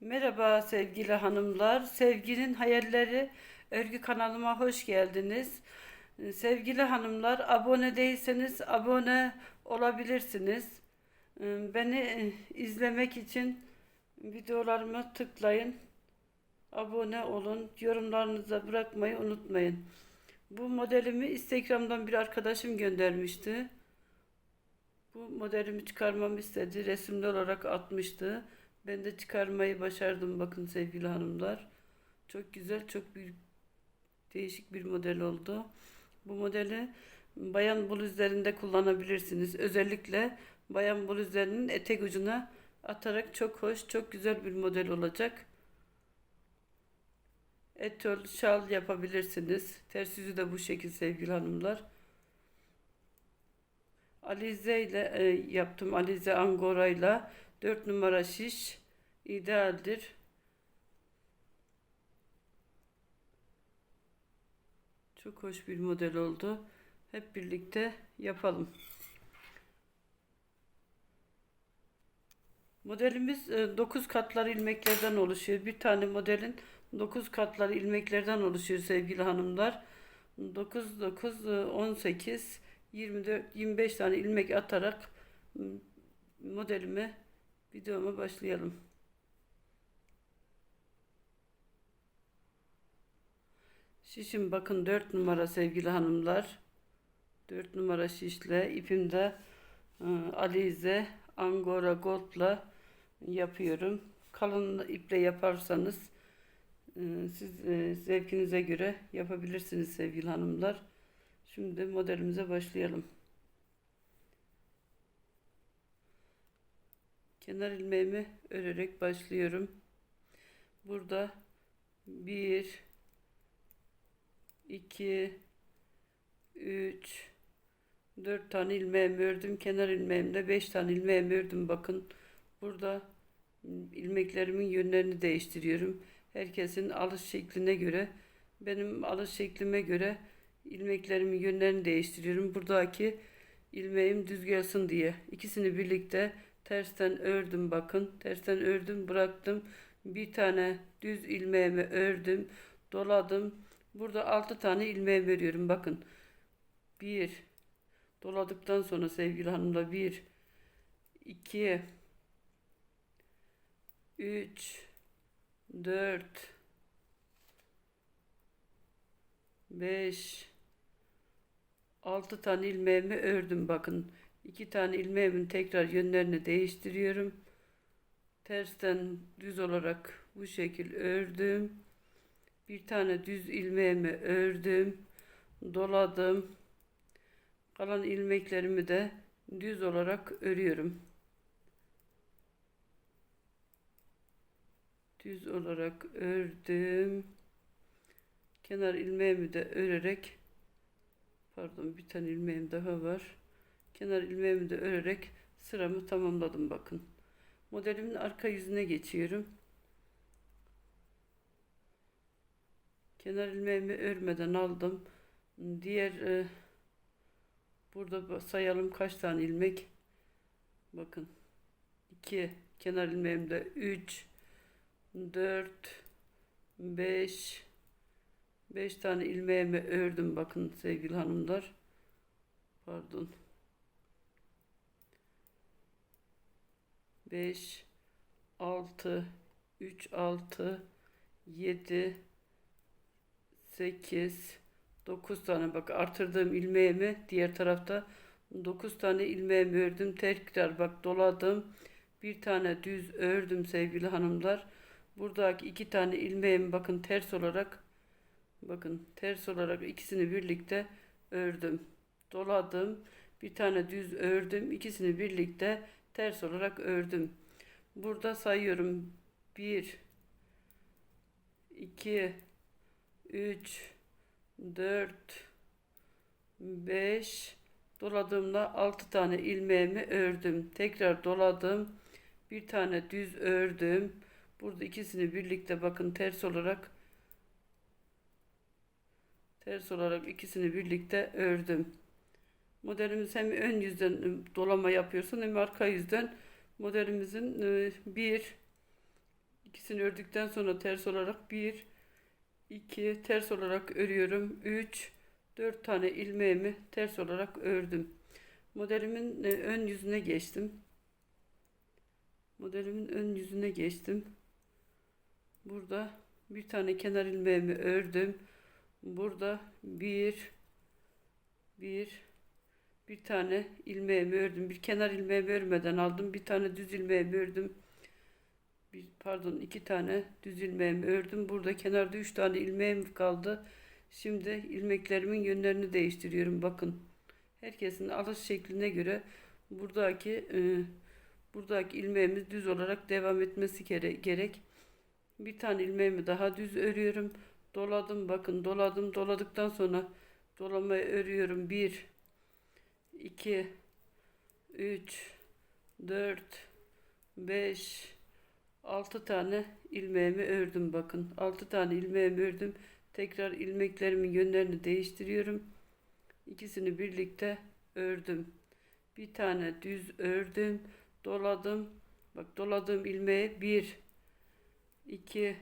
Merhaba sevgili hanımlar. Sevginin hayalleri örgü kanalıma hoş geldiniz. Sevgili hanımlar, abone değilseniz abone olabilirsiniz. Beni izlemek için videolarımı tıklayın. Abone olun. Yorumlarınızı bırakmayı unutmayın. Bu modelimi Instagram'dan bir arkadaşım göndermişti. Bu modelimi çıkarmamı istedi. Resimli olarak atmıştı. Ben de çıkarmayı başardım bakın sevgili hanımlar. Çok güzel, çok bir değişik bir model oldu. Bu modeli bayan bluzlarında kullanabilirsiniz. Özellikle bayan bluzlarının etek ucuna atarak çok hoş, çok güzel bir model olacak. Etol, şal yapabilirsiniz. Ters yüzü de bu şekil sevgili hanımlar. Alize ile e, yaptım. Alize Angora ile 4 numara şiş idealdir. Çok hoş bir model oldu. Hep birlikte yapalım. Modelimiz 9 katlar ilmeklerden oluşuyor. Bir tane modelin 9 katları ilmeklerden oluşuyor sevgili hanımlar. 9 9 18 24 25 tane ilmek atarak m, modelime videoma başlayalım. Şişim bakın 4 numara sevgili hanımlar. 4 numara şişle ipimde e, Alize Angora Gold'la yapıyorum. Kalın iple yaparsanız e, siz e, zevkinize göre yapabilirsiniz sevgili hanımlar. Şimdi modelimize başlayalım. Kenar ilmeğimi örerek başlıyorum. Burada 1 2 3 4 tane ilmeğimi ördüm. Kenar ilmeğimde 5 tane ilmeğimi ördüm. Bakın burada ilmeklerimin yönlerini değiştiriyorum. Herkesin alış şekline göre benim alış şeklime göre ilmeklerimin yönlerini değiştiriyorum. Buradaki ilmeğim düz gelsin diye. İkisini birlikte tersten ördüm bakın. Tersten ördüm bıraktım. Bir tane düz ilmeğimi ördüm. Doladım. Burada 6 tane ilmeği veriyorum bakın. 1 doladıktan sonra sevgili hanımlar 1 2 3 4 5 6 tane ilmeğimi ördüm bakın. 2 tane ilmeğimin tekrar yönlerini değiştiriyorum. Tersten düz olarak bu şekil ördüm. Bir tane düz ilmeğimi ördüm. Doladım. Kalan ilmeklerimi de düz olarak örüyorum. Düz olarak ördüm. Kenar ilmeğimi de örerek pardon bir tane ilmeğim daha var. Kenar ilmeğimi de örerek sıramı tamamladım bakın. Modelimin arka yüzüne geçiyorum. Kenar ilmeğimi örmeden aldım. Diğer e, burada sayalım kaç tane ilmek. Bakın. 2 kenar ilmeğimde 3 4 5 5 tane ilmeğimi ördüm bakın sevgili hanımlar. Pardon. 5 6 3 6 7 8 9 tane. Bak artırdığım ilmeğimi diğer tarafta 9 tane ilmeğimi ördüm? Tekrar bak doladım. Bir tane düz ördüm sevgili hanımlar. Buradaki iki tane ilmeğimi bakın ters olarak bakın ters olarak ikisini birlikte ördüm. Doladım. Bir tane düz ördüm. İkisini birlikte ters olarak ördüm burada sayıyorum 1 2 3 4 5 doladığımda 6 tane ilmeğimi ördüm. Tekrar doladım. Bir tane düz ördüm. Burada ikisini birlikte bakın ters olarak ters olarak ikisini birlikte ördüm. Modelimiz hem ön yüzden dolama yapıyorsun hem arka yüzden modelimizin e, bir ikisi İkisini ördükten sonra ters olarak 1 2 ters olarak örüyorum. 3 4 tane ilmeğimi ters olarak ördüm. Modelimin e, ön yüzüne geçtim. Modelimin ön yüzüne geçtim. Burada bir tane kenar ilmeğimi ördüm. Burada bir bir bir tane ilmeğimi ördüm. Bir kenar ilmeğimi örmeden aldım. Bir tane düz ilmeğimi ördüm. Bir, pardon iki tane düz ilmeğimi ördüm. Burada kenarda üç tane ilmeğim kaldı. Şimdi ilmeklerimin yönlerini değiştiriyorum. Bakın. Herkesin alış şekline göre buradaki e, buradaki ilmeğimiz düz olarak devam etmesi gere- gerek. Bir tane ilmeğimi daha düz örüyorum. Doladım bakın doladım. Doladıktan sonra dolamayı örüyorum. 1 2 3 4 5 6 tane ilmeğimi ördüm bakın. 6 tane ilmeğimi ördüm. Tekrar ilmeklerimin yönlerini değiştiriyorum. İkisini birlikte ördüm. Bir tane düz ördüm. Doladım. Bak doladığım ilmeği 1 2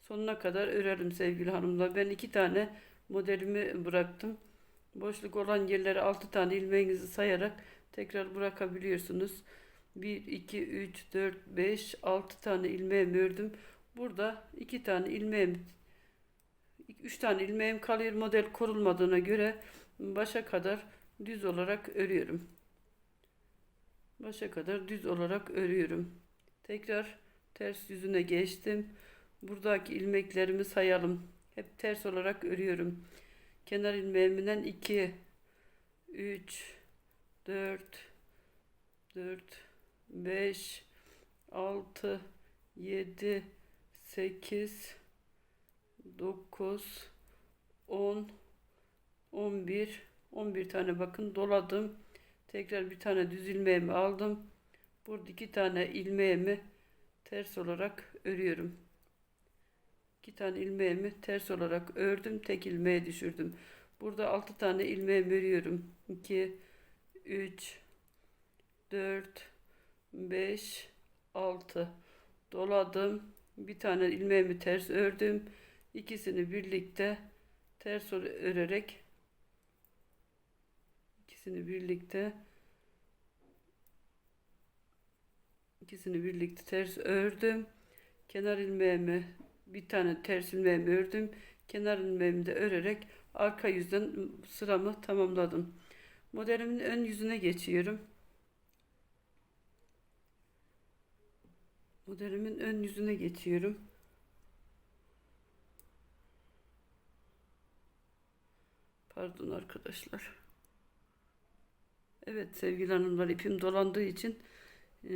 sonuna kadar örerim sevgili hanımlar. Ben iki tane modelimi bıraktım. Boşluk olan yerlere 6 tane ilmeğinizi sayarak tekrar bırakabiliyorsunuz. 1, 2, 3, 4, 5, 6 tane ilmeğimi ördüm. Burada 2 tane ilmeğim 3 tane ilmeğim kalıyor. Model korulmadığına göre başa kadar düz olarak örüyorum. Başa kadar düz olarak örüyorum. Tekrar ters yüzüne geçtim. Buradaki ilmeklerimi sayalım. Hep ters olarak örüyorum. Kenar ilmeğimden 2 3 4 4 5 6 7 8 9 10 11 11 tane bakın doladım. Tekrar bir tane düz ilmeğimi aldım. Burada iki tane ilmeğimi ters olarak örüyorum. İki tane ilmeğimi ters olarak ördüm. Tek ilmeğe düşürdüm. Burada altı tane ilmeğimi örüyorum. 2 3 4 5 6 doladım. Bir tane ilmeğimi ters ördüm. İkisini birlikte ters örerek ikisini birlikte ikisini birlikte ters ördüm. Kenar ilmeğimi bir tane ters ilmeğimi ördüm. Kenar ilmeğimi de örerek arka yüzden sıramı tamamladım. Modelimin ön yüzüne geçiyorum. Modelimin ön yüzüne geçiyorum. Pardon arkadaşlar. Evet sevgili hanımlar ipim dolandığı için e,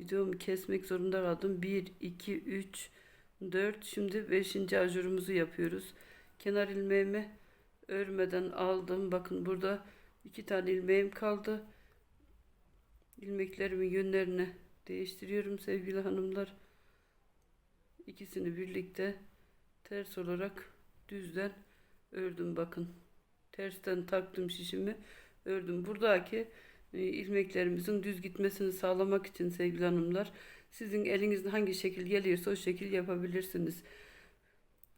videomu kesmek zorunda kaldım. 1, 2, 3, 4. Şimdi 5. ajurumuzu yapıyoruz. Kenar ilmeğimi örmeden aldım. Bakın burada iki tane ilmeğim kaldı. İlmeklerimin yönlerini değiştiriyorum sevgili hanımlar. İkisini birlikte ters olarak düzden ördüm bakın. Tersten taktım şişimi ördüm. Buradaki e, ilmeklerimizin düz gitmesini sağlamak için sevgili hanımlar sizin elinizde hangi şekil geliyorsa o şekil yapabilirsiniz.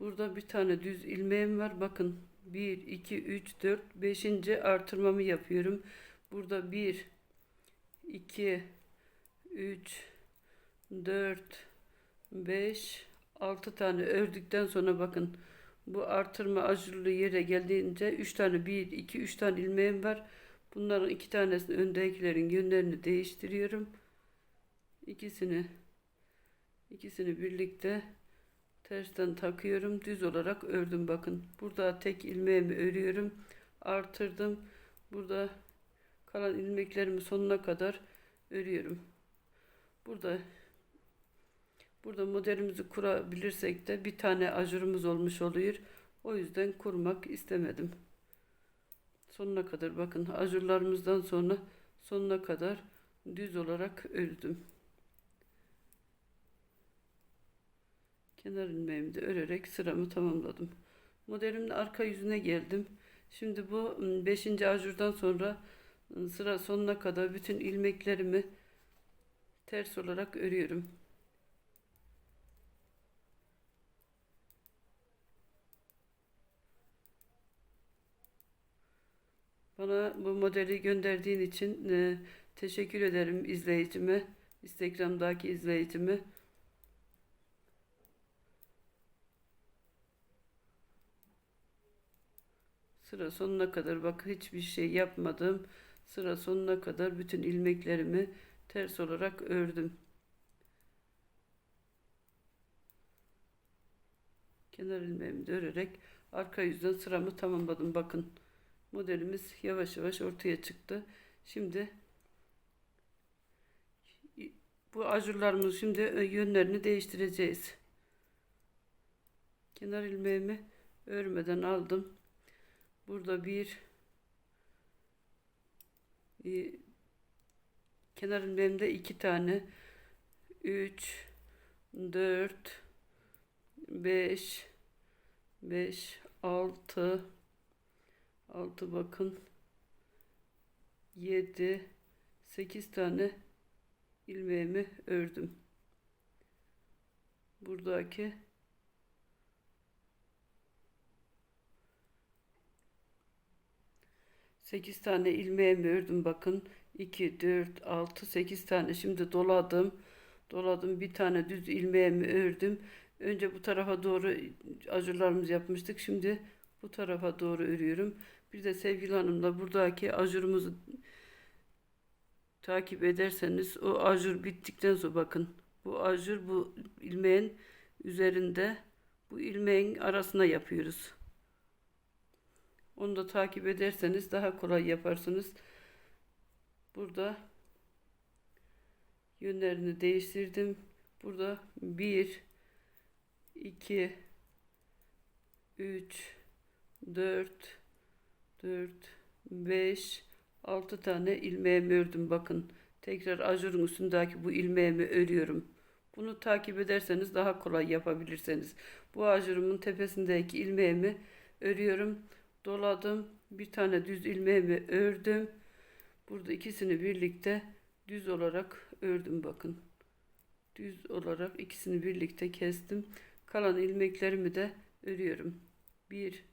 Burada bir tane düz ilmeğim var. Bakın 1, 2, 3, 4, 5. artırmamı yapıyorum. Burada 1, 2, 3, 4, 5, 6 tane ördükten sonra bakın bu artırma ajurlu yere geldiğince 3 tane 1, 2, 3 tane ilmeğim var. Bunların iki tanesini öndekilerin yönlerini değiştiriyorum. İkisini ikisini birlikte tersten takıyorum. Düz olarak ördüm bakın. Burada tek ilmeğimi örüyorum. Artırdım. Burada kalan ilmeklerimi sonuna kadar örüyorum. Burada burada modelimizi kurabilirsek de bir tane ajurumuz olmuş oluyor. O yüzden kurmak istemedim. Sonuna kadar bakın ajurlarımızdan sonra sonuna kadar düz olarak ördüm. kenar ilmeğimi de örerek sıramı tamamladım. Modelimin arka yüzüne geldim. Şimdi bu ıı, 5. ajurdan sonra ıı, sıra sonuna kadar bütün ilmeklerimi ters olarak örüyorum. Bana bu modeli gönderdiğin için ıı, teşekkür ederim izleyicime, Instagram'daki izleyicime. Sıra sonuna kadar bak hiçbir şey yapmadım. Sıra sonuna kadar bütün ilmeklerimi ters olarak ördüm. Kenar ilmeğimi de örerek arka yüzden sıramı tamamladım. Bakın modelimiz yavaş yavaş ortaya çıktı. Şimdi bu ajurlarımız şimdi yönlerini değiştireceğiz. Kenar ilmeğimi örmeden aldım. Burada bir e, kenar ilmeğimde iki tane. 3 4 5 5 6 6 bakın. 7 8 tane ilmeğimi ördüm. Buradaki Sekiz tane ilmeğimi ördüm bakın. 2, 4, 6, 8 tane. Şimdi doladım. Doladım. Bir tane düz ilmeğimi ördüm. Önce bu tarafa doğru ajurlarımızı yapmıştık. Şimdi bu tarafa doğru örüyorum. Bir de sevgili hanımlar buradaki ajurumuzu takip ederseniz o ajur bittikten sonra bakın. Bu ajur bu ilmeğin üzerinde bu ilmeğin arasına yapıyoruz. Onu da takip ederseniz daha kolay yaparsınız. Burada yönlerini değiştirdim. Burada 1 2 3 4 4 5 6 tane ilmeğimi ördüm bakın. Tekrar ajurun üstündeki bu ilmeğimi örüyorum. Bunu takip ederseniz daha kolay yapabilirsiniz. Bu ajurumun tepesindeki ilmeğimi örüyorum. Doladım. Bir tane düz ilmeğimi ördüm. Burada ikisini birlikte düz olarak ördüm bakın. Düz olarak ikisini birlikte kestim. Kalan ilmeklerimi de örüyorum. 1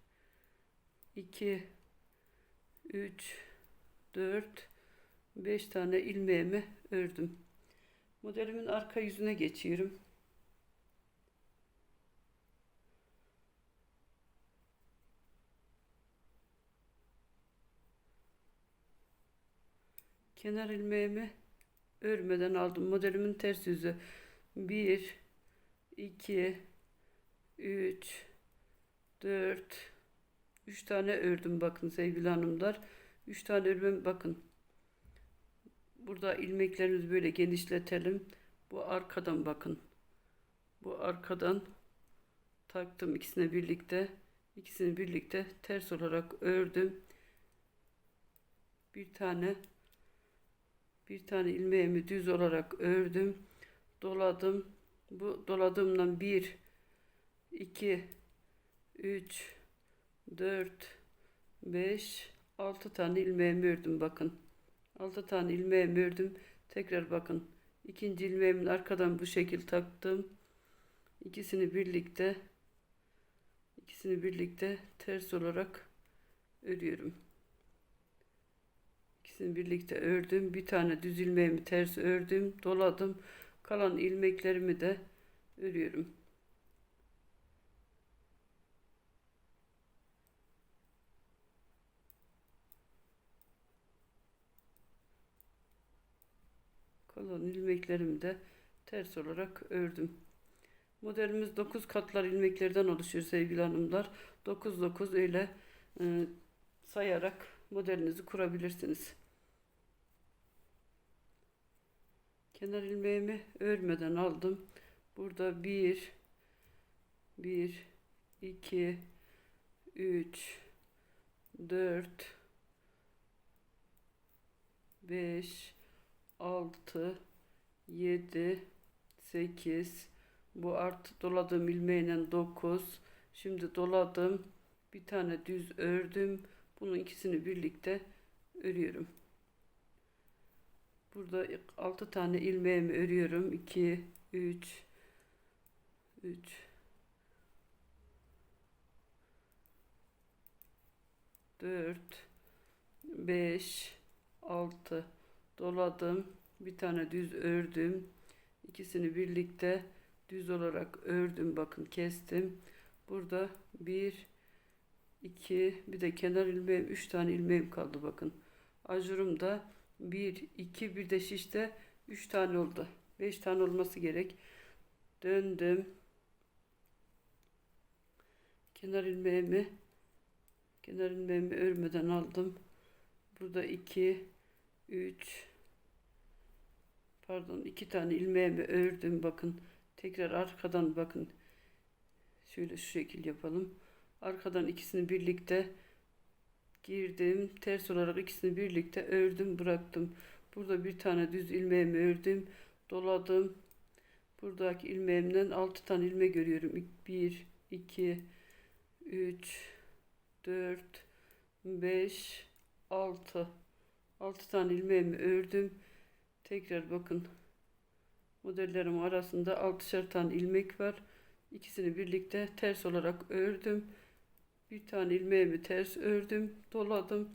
2 3 4 5 tane ilmeğimi ördüm. Modelimin arka yüzüne geçiyorum. Kenar ilmeğimi örmeden aldım. Modelimin ters yüzü 1 2 3 4 3 tane ördüm bakın sevgili hanımlar. 3 tane örmem bakın. Burada ilmeklerimizi böyle genişletelim. Bu arkadan bakın. Bu arkadan taktım ikisine birlikte. İkisini birlikte ters olarak ördüm. Bir tane bir tane ilmeğimi düz olarak ördüm. Doladım. Bu doladığımdan 1 2 3 4 5 6 tane ilmeğimi ördüm bakın. 6 tane ilmeğimi ördüm. Tekrar bakın. İkinci ilmeğimin arkadan bu şekil taktım. İkisini birlikte ikisini birlikte ters olarak örüyorum. İkisini birlikte ördüm. Bir tane düz ilmeğimi ters ördüm. Doladım. Kalan ilmeklerimi de örüyorum. Kalan ilmeklerimi de ters olarak ördüm. Modelimiz 9 katlar ilmeklerden oluşuyor sevgili hanımlar. 9 9 öyle e, sayarak modelinizi kurabilirsiniz. Kenar ilmeğimi örmeden aldım. Burada 1 1 2 3 4 5 6 7 8 bu artı doladığım ilmeğiyle 9 şimdi doladım. Bir tane düz ördüm. Bunun ikisini birlikte örüyorum burada 6 tane ilmeğimi örüyorum 2 3 3 4 5 6 doladım. Bir tane düz ördüm. İkisini birlikte düz olarak ördüm. Bakın kestim. Burada 1 2 bir de kenar ilmeğim 3 tane ilmeğim kaldı bakın. Ajurum 1 2 bir de şişte 3 tane oldu. 5 tane olması gerek. Döndüm. Kenar ilmeğimi kenar ilmeğimi örmeden aldım. Burada 2 3 pardon 2 tane ilmeğimi ördüm bakın. Tekrar arkadan bakın. Şöyle şu şekil yapalım. Arkadan ikisini birlikte girdim. Ters olarak ikisini birlikte ördüm, bıraktım. Burada bir tane düz ilmeğimi ördüm, doladım. Buradaki ilmeğimden 6 tane ilmek görüyorum. 1 2 3 4 5 6 6 tane ilmeğimi ördüm. Tekrar bakın. Modellerim arasında 6'şer tane ilmek var. İkisini birlikte ters olarak ördüm. Bir tane ilmeğimi ters ördüm, doladım.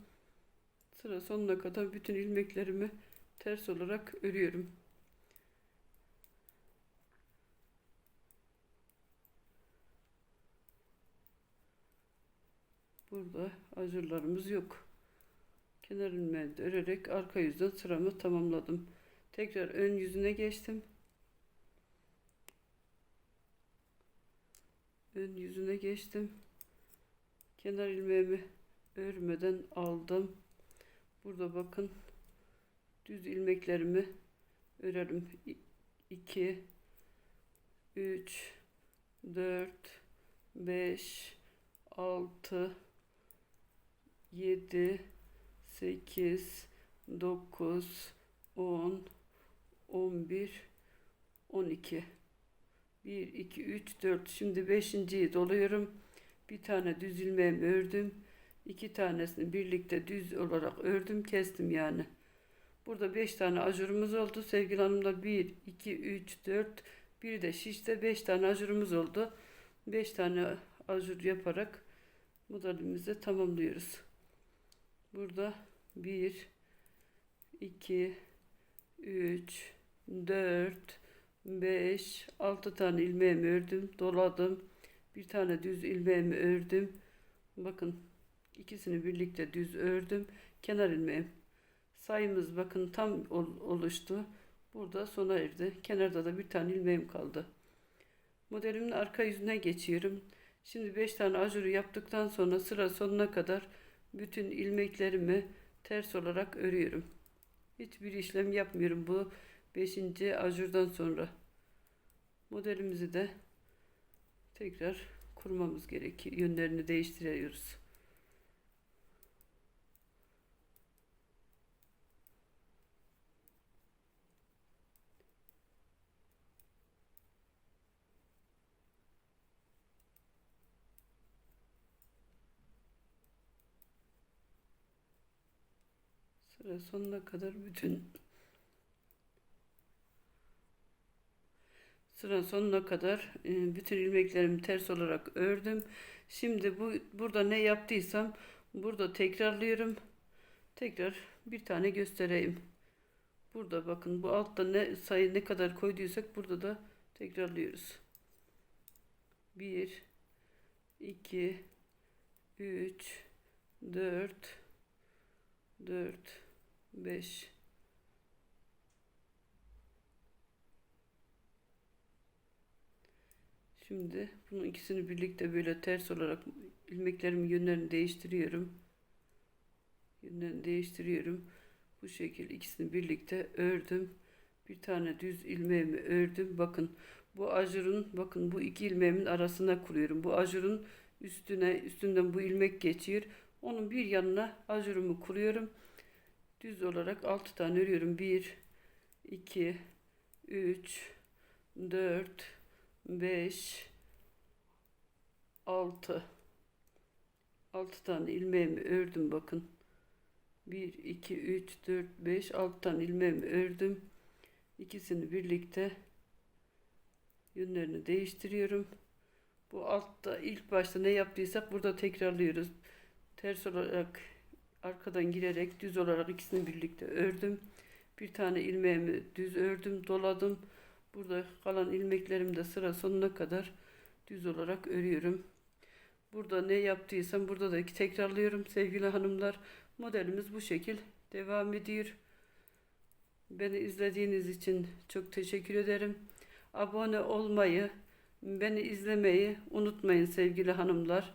Sıra sonuna kadar bütün ilmeklerimi ters olarak örüyorum. Burada ajurlarımız yok. Kenar ilmeğini örerek arka yüzden sıramı tamamladım. Tekrar ön yüzüne geçtim. Ön yüzüne geçtim. Kenar ilmeğimi örmeden aldım. Burada bakın düz ilmeklerimi örerim. 2 3 4 5 6 7 8 9 10 11 12 1 2 3 4 şimdi 5.yi doluyorum. Bir tane düz ilmeğimi ördüm. iki tanesini birlikte düz olarak ördüm, kestim yani. Burada 5 tane ajurumuz oldu. Sevgili hanımlar 1 2 3 4 bir de şişte 5 tane ajurumuz oldu. 5 tane ajur yaparak modelimizi tamamlıyoruz. Burada 1 2 3 4 5 6 tane ilmeğimi ördüm, doladım. Bir tane düz ilmeğimi ördüm. Bakın ikisini birlikte düz ördüm. Kenar ilmeğim. Sayımız bakın tam oluştu. Burada sona erdi. Kenarda da bir tane ilmeğim kaldı. Modelimin arka yüzüne geçiyorum. Şimdi 5 tane ajuru yaptıktan sonra sıra sonuna kadar bütün ilmeklerimi ters olarak örüyorum. Hiçbir işlem yapmıyorum bu 5. ajurdan sonra. Modelimizi de tekrar kurmamız gerekiyor. Yönlerini değiştiriyoruz. Sıra sonuna kadar bütün Sıra sonuna kadar e, bütün ilmeklerimi ters olarak ördüm. Şimdi bu burada ne yaptıysam burada tekrarlıyorum. Tekrar bir tane göstereyim. Burada bakın bu altta ne sayı ne kadar koyduysak burada da tekrarlıyoruz. 1 2 3 4 4 5 Şimdi bunun ikisini birlikte böyle ters olarak ilmeklerimin yönlerini değiştiriyorum. Yönlerini değiştiriyorum. Bu şekilde ikisini birlikte ördüm. Bir tane düz ilmeğimi ördüm. Bakın bu ajurun bakın bu iki ilmeğimin arasına kuruyorum. Bu ajurun üstüne üstünden bu ilmek geçiyor. Onun bir yanına ajurumu kuruyorum. Düz olarak 6 tane örüyorum. 1 2 3 4 5 6 6 tane ilmeğimi ördüm bakın. 1 2 3 4 5 6 tane ilmeğimi ördüm. İkisini birlikte yönlerini değiştiriyorum. Bu altta ilk başta ne yaptıysak burada tekrarlıyoruz. Ters olarak arkadan girerek düz olarak ikisini birlikte ördüm. Bir tane ilmeğimi düz ördüm, doladım. Burada kalan ilmeklerimi de sıra sonuna kadar düz olarak örüyorum. Burada ne yaptıysam burada da tekrarlıyorum sevgili hanımlar. Modelimiz bu şekil devam ediyor. Beni izlediğiniz için çok teşekkür ederim. Abone olmayı, beni izlemeyi unutmayın sevgili hanımlar.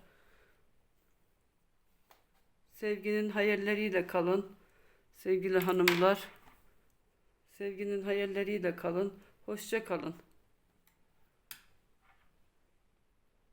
Sevginin hayalleriyle kalın. Sevgili hanımlar. Sevginin hayalleriyle kalın. Hoşça kalın.